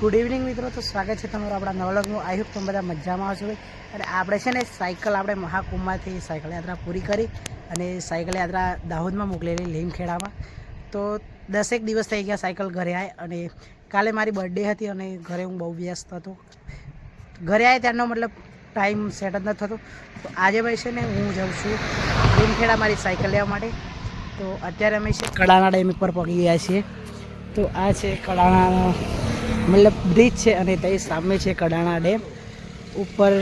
Good evening મિત્રો. તો સ્વાગત છે તમારું આપણા નવલગનું આઈ હોપ તમે બધા મજામાં આવશો અને આપણે છે ને સાયકલ આપણે મહાકુંભમાંથી સાયકલ યાત્રા પૂરી કરી અને સાયકલ યાત્રા દાહોદમાં મોકલેલી લીમખેડામાં. તો દસેક દિવસ થઈ ગયા સાયકલ ઘરે આવે અને કાલે મારી બર્થડે હતી અને ઘરે હું બહુ વ્યસ્ત હતો. ઘરે આવે ત્યારનો મતલબ ટાઈમ સેટ જ ન થતો. તો આજે ભાઈ છે ને હું જાઉં છું લીમખેડા મારી સાયકલ લેવા માટે. તો અત્યારે અમે છે કડાના ડેમ ઉપર પગી ગયા છીએ. તો આ છે કડાણાનો મતલબ બ્રિજ છે અને તે સામે છે કડાણા ડેમ. ઉપર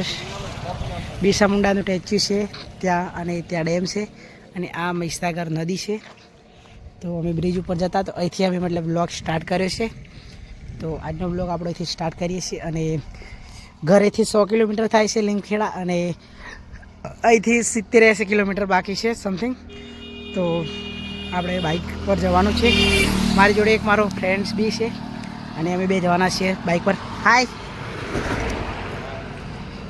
બિરસા મુંડાનું ટેચ્યુ છે, ત્યાં અને ત્યાં ડેમ છે અને આ મહીસાગર નદી છે. તો અમે બ્રિજ ઉપર જતા તો અહીંથી અમે મતલબ બ્લોગ સ્ટાર્ટ કર્યો છે. તો આજનો બ્લોગ આપણે અહીંથી સ્ટાર્ટ કરીએ છીએ અને ઘરેથી સો કિલોમીટર થાય છે લીમખેડા અને અહીંથી સિત્તેર એંસી કિલોમીટર બાકી છે સમથિંગ તો આપણે બાઇક પર જવાનું છે. મારી જોડે એક મારો ફ્રેન્ડ્સ બી છે. અને અમે બે જવાના છીએ બાઇક પર. હાય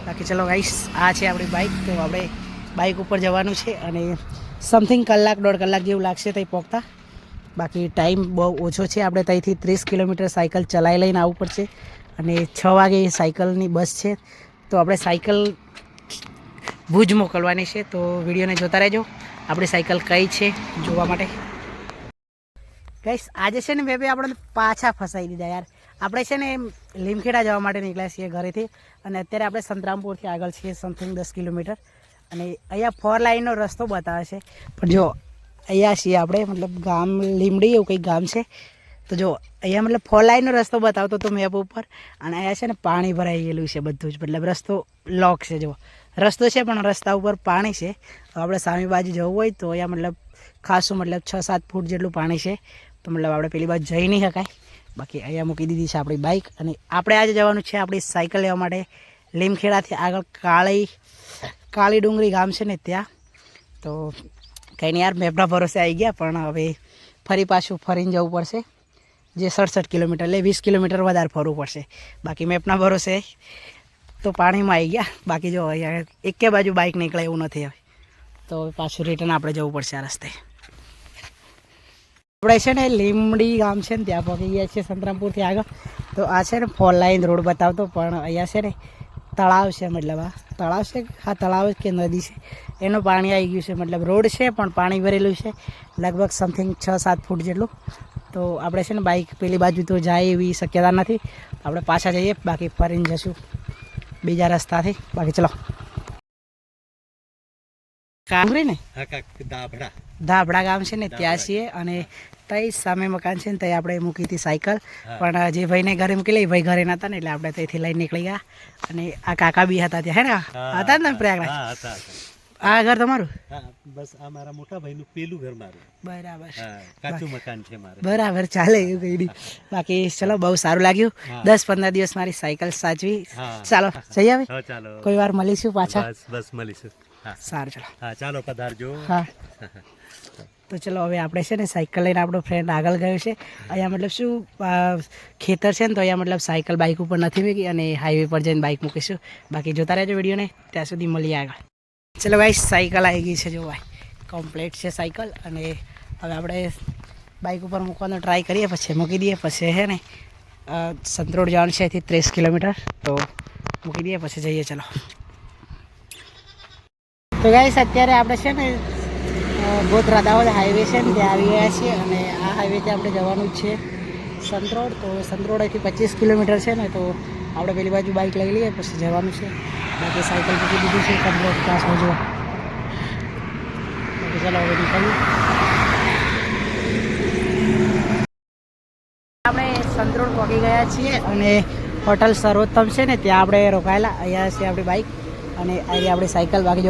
બાકી ચલો ગાઈસ આ છે આપણી બાઇક તો આપણે બાઇક ઉપર જવાનું છે અને સમથિંગ કલાક, દોઢ કલાક જેવું લાગશે ત્યાં પહોંચતા બાકી ટાઈમ બહુ ઓછો છે. આપણે ત્યાંથી ત્રીસ કિલોમીટર સાયકલ ચલાવી લઈને આવવું પડશે. અને છ વાગે સાયકલની બસ છે. તો આપણે સાયકલ ભુજ મોકલવાની છે. તો વિડીયોને જોતા રહેજો. આપણી સાયકલ કઈ છે જોવા માટે. ગઈસ, આજે છે ને બે બે આપણે પાછા ફસાઈ દીધા યાર. આપણે છે ને લીમખેડા જવા માટે નીકળ્યા છીએ ઘરેથી અને અત્યારે આપણે સંતરામપુરથી આગળ છીએ સમથિંગ દસ કિલોમીટર. અને અહીંયા ફોર લાઇનનો રસ્તો બતાવે છે. પણ જો, અહીંયા છીએ આપણે, મતલબ ગામ લીમડી એવું કંઈક ગામ છે. તો જો, અહીંયા મતલબ ફોર લાઇનનો રસ્તો બતાવતો હતો મેપ ઉપર. અને અહીંયા છે ને પાણી ભરાઈ ગયેલું છે બધું જ. મતલબ રસ્તો લોક છે, જો. રસ્તો છે, પણ રસ્તા ઉપર પાણી છે. આપણે સામી બાજુ જવું હોય તો અહીંયા મતલબ ખાસું, મતલબ છ સાત ફૂટ જેટલું પાણી છે. તો મતલબ આપણે પેલી બાજુ જઈ નહીં શકાય. બાકી અહીંયા મૂકી દીધી છે આપણી બાઇક અને આપણે આજે જવાનું છે આપણી સાયકલ લેવા માટે લીમખેડાથી આગળ કાળી કાળી ડુંગરી ગામ છે ને ત્યાં. તો કંઈ નહીં યાર મેપના ભરોસે આવી ગયા, પણ હવે ફરી પાછું ફરીને જવું પડશે. જે સડસઠ કિલોમીટર એટલે વીસ કિલોમીટર વધારે ફરવું પડશે. બાકી મેપના ભરોસે તો પાણીમાં આવી ગયા. બાકી જો અહીંયા એકે બાજુ બાઇક નીકળે એવું નથી હવે. તો પાછું રિટર્ન આપણે જવું પડશે આ રસ્તે. આપણે છે ને લીમડી ગામ છે ને ત્યાં પહોંચી ગયા છીએ સંતરામપુરથી આગળ. તો આ છે ને ફોર લાઈન રોડ બતાવતો, પણ અહીંયા છે ને તળાવ છે મતલબ આ. તળાવ છે હા, તળાવ કે નદી છે. એનું પાણી આવી ગયું છે, મતલબ રોડ છે, પણ પાણી ભરેલું છે. લગભગ સમથિંગ છ સાત ફૂટ જેટલું. તો આપણે છે ને બાઇક પેલી બાજુ તો જાય એવી શક્યતા નથી. આપણે પાછા જઈએ, બાકી ફરીને જશું બીજા રસ્તાથી. બાકી ચલો. કાંગરી ને? ધાબડા ગામ છે ને ત્યાં છીએ અને તઈ સામે મકાન છે ને ત્યાં આપણે મૂકી હતી સાયકલ. પણ જે ભાઈને ઘરે મૂકી લઈ ભાઈ ઘરે નતા ને એટલે આપણે ત્યાંથી લઈને નીકળી ગયા. અને આ કાકા બી હતા ત્યાં હે ને? હતા ને પ્રયાગરાજ? આ ઘર તમારું? બસ આ મારા મોટા ભાઈનું પેલું ઘર મારું. બરાબર. કાચું મકાન છે મારું. બરાબર ચાલે એવું કઈ બાકી ચલો બહુ સારું લાગ્યું. દસ પંદર દિવસ મારી સાયકલ સાચવી. ચાલો જઈ આવે. ચાલો. કોઈ વાર મળીશું પાછા. બસ મળીશું. સારું ચલો. હા ચાલો પધારજો. હા. તો ચલો હવે આપણે છે ને સાયકલ લઈને આપણો ફ્રેન્ડ આગળ ગયો છે. અહીંયા મતલબ શું ખેતર છે ને તો અહીંયા મતલબ સાયકલ બાઇક ઉપર નથી મૂકી અને હાઈવે પર જઈને બાઇક મૂકીશું. બાકી જોતા રહેજો વિડીયોને ત્યાં સુધી મળીએ આગળ. ચલો ભાઈ સાયકલ આવી ગઈ છે જો ભાઈ કમ્પ્લીટ છે સાયકલ અને હવે આપણે બાઇક ઉપર મૂકવાનો ટ્રાય કરીએ પછી મૂકી દઈએ પછી હે ને સંતરોડ જવાનું છે અહીંથી ત્રીસ કિલોમીટર. તો મૂકી દઈએ પછી જઈએ ચલો. તો ગાઈસ અત્યારે આપણે છે ને ગોધરા દાહોદ હાઈવે છે ને, ત્યાં આવી ગયા છીએ અને આ હાઈવેથી આપણે જવાનું જ છે સંતરોડ. તો સંતરોડથી પચીસ કિલોમીટર છે ને, તો આપણે પેલી બાજુ બાઇક લઈ લઈએ, પછી જવાનું છે. બાકી સાયકલ મૂકી દીધી છે સંતરોડ ક્લાસ જો. ચાલો હવે નીકળ્યું આપણે સંતરોડ પહોંચી ગયા છીએ અને હોટલ સર્વોત્તમ છે ને, ત્યાં આપણે રોકાયેલા. અહીંયા છે આપણી બાઇક અને અહીંયા આપણી સાયકલ બાકી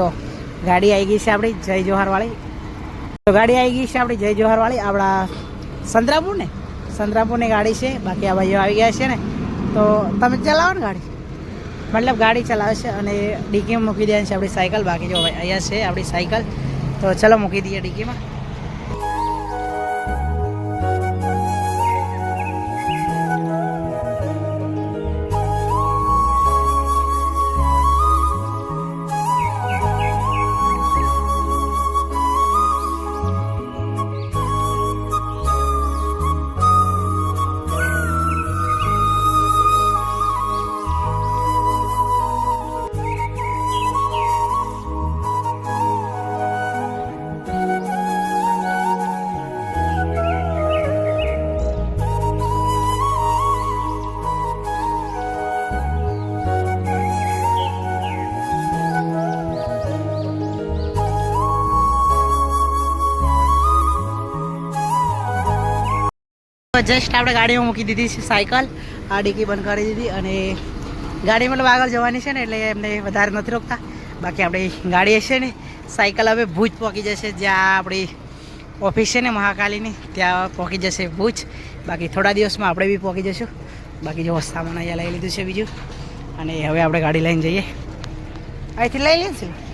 ગાડી આવી ગઈ છે આપણી, જય જોહારવાળી. તો ગાડી આવી ગઈ છે આપણી, જય જોહારવાળી. આપણા સંતરામપુર ને સંતરામપુરની ગાડી છે. બાકી આ ભાઈઓ આવી ગયા છે ને. તો તમે ચલાવો ને ગાડી? મતલબ ગાડી ચલાવે છે અને ડીકીમાં મૂકી દેવાની છે આપણી સાયકલ. બાકી જો અહીંયા છે આપણી સાયકલ. તો ચલો મૂકી દઈએ ડીકીમાં. જસ્ટ આપણે ગાડીમાં મૂકી દીધી છે સાયકલ. આ ડીકી બંધ કરી દીધી અને ગાડી મતલબ આગળ જવાની છે ને એટલે એમને વધારે નથી રોકતા. બાકી આપણી ગાડી હશે ને, સાયકલ હવે ભૂજ પહોંચી જશે, જ્યાં આપણી ઓફિસ છે ને મહાકાલીની, ત્યાં પહોંચી જશે ભૂજ. બાકી થોડા દિવસમાં આપણે બી પહોંચી જશું. બાકી જો સામાન અહીંયા લઈ લીધું છે બીજું. અને હવે આપણે ગાડી લઈને જઈએ. અહીંથી લઈ લઈએ ને